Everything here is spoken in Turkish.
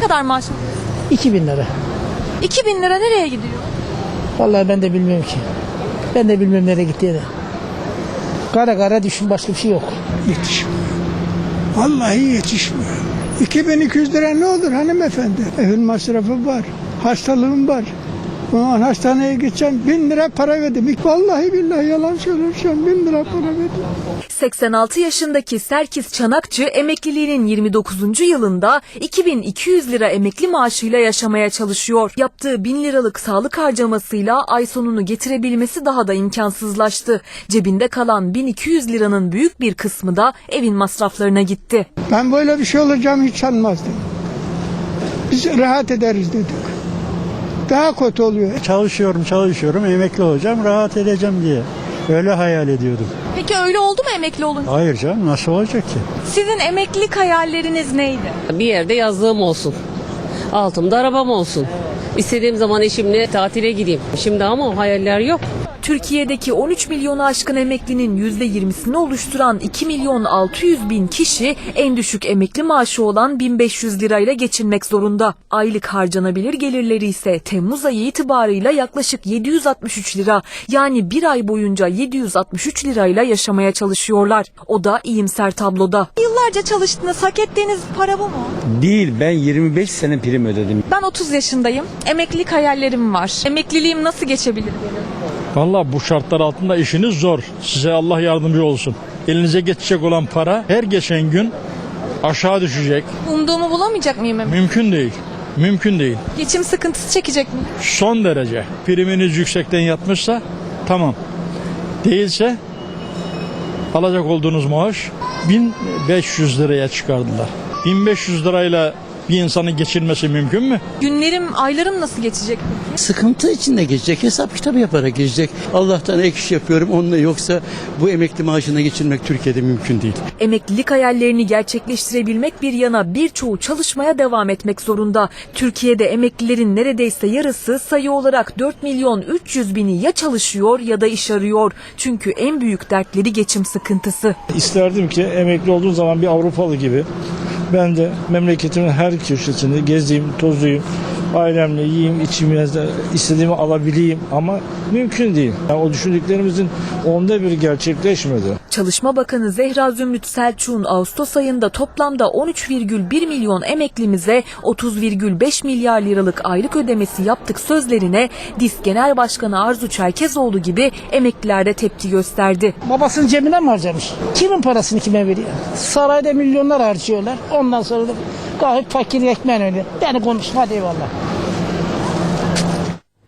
Ne kadar maaş alıyorsunuz? 2000 lira. 2000 lira nereye gidiyor? Vallahi ben de bilmiyorum ki. Ben de bilmiyorum nereye gittiğini. Kara kara düşün başka bir şey yok. Yetişmiyor. Vallahi yetişmiyor. 2200 lira ne olur hanımefendi? Evin masrafı var. Hastalığım var. Ulan hastaneye gideceğim. Bin lira para verdim. Vallahi billahi yalan söylüyorum. Bin lira para verdim. 86 yaşındaki Serkis Çanakçı emekliliğinin 29. yılında 2200 lira emekli maaşıyla yaşamaya çalışıyor. Yaptığı 1000 liralık sağlık harcamasıyla ay sonunu getirebilmesi daha da imkansızlaştı. Cebinde kalan 1200 liranın büyük bir kısmı da evin masraflarına gitti. Ben böyle bir şey olacağımı hiç sanmazdım. Biz rahat ederiz dedik. Daha kötü oluyor. Çalışıyorum çalışıyorum emekli olacağım rahat edeceğim diye. Öyle hayal ediyordum. Peki öyle oldu mu emekli olunca? Hayır canım nasıl olacak ki? Sizin emeklilik hayalleriniz neydi? Bir yerde yazlığım olsun. Altımda arabam olsun. İstediğim zaman eşimle tatile gideyim. Şimdi ama o hayaller yok. Türkiye'deki 13 milyonu aşkın emeklinin %20'sini oluşturan 2 milyon 600 bin kişi en düşük emekli maaşı olan 1500 lirayla geçinmek zorunda. Aylık harcanabilir gelirleri ise Temmuz ayı itibarıyla yaklaşık 763 lira. Yani bir ay boyunca 763 lirayla yaşamaya çalışıyorlar. O da iyimser tabloda. Yıllarca çalıştığınız, hak ettiğiniz para bu mu? Değil ben 25 sene prim ödedim. Ben 30 yaşındayım. Emeklilik hayallerim var. Emekliliğim nasıl geçebilir benim? Valla bu şartlar altında işiniz zor. Size Allah yardımcı olsun. Elinize geçecek olan para her geçen gün aşağı düşecek. Umduğumu bulamayacak mıyım? emekli? Mümkün değil. Mümkün değil. Geçim sıkıntısı çekecek miyim? Son derece. Priminiz yüksekten yatmışsa tamam. Değilse alacak olduğunuz maaş 1500 liraya çıkardılar. 1500 lirayla bir insanın geçirmesi mümkün mü? Günlerim, aylarım nasıl geçecek? Sıkıntı içinde geçecek, hesap kitabı yaparak geçecek. Allah'tan ek iş yapıyorum, onunla yoksa bu emekli maaşına geçirmek Türkiye'de mümkün değil. Emeklilik hayallerini gerçekleştirebilmek bir yana birçoğu çalışmaya devam etmek zorunda. Türkiye'de emeklilerin neredeyse yarısı sayı olarak 4 milyon 300 bini ya çalışıyor ya da iş arıyor. Çünkü en büyük dertleri geçim sıkıntısı. İsterdim ki emekli olduğum zaman bir Avrupalı gibi ben de memleketimin her köşesini gezeyim, tozuyum, ailemle yiyeyim, içeyim, istediğimi alabileyim ama mümkün değil. Yani o düşündüklerimizin onda biri gerçekleşmedi. Çalışma Bakanı Zehra Zümrüt Selçuk'un Ağustos ayında toplamda 13,1 milyon emeklimize 30,5 milyar liralık aylık ödemesi yaptık sözlerine DİSK Genel Başkanı Arzu Çerkezoğlu gibi emekliler de tepki gösterdi. Babasının cebinden mi harcamış? Kimin parasını kime veriyor? Sarayda milyonlar harcıyorlar. Ondan sonra da gayet fakir ekmen öyle. Beni konuşma hadi eyvallah.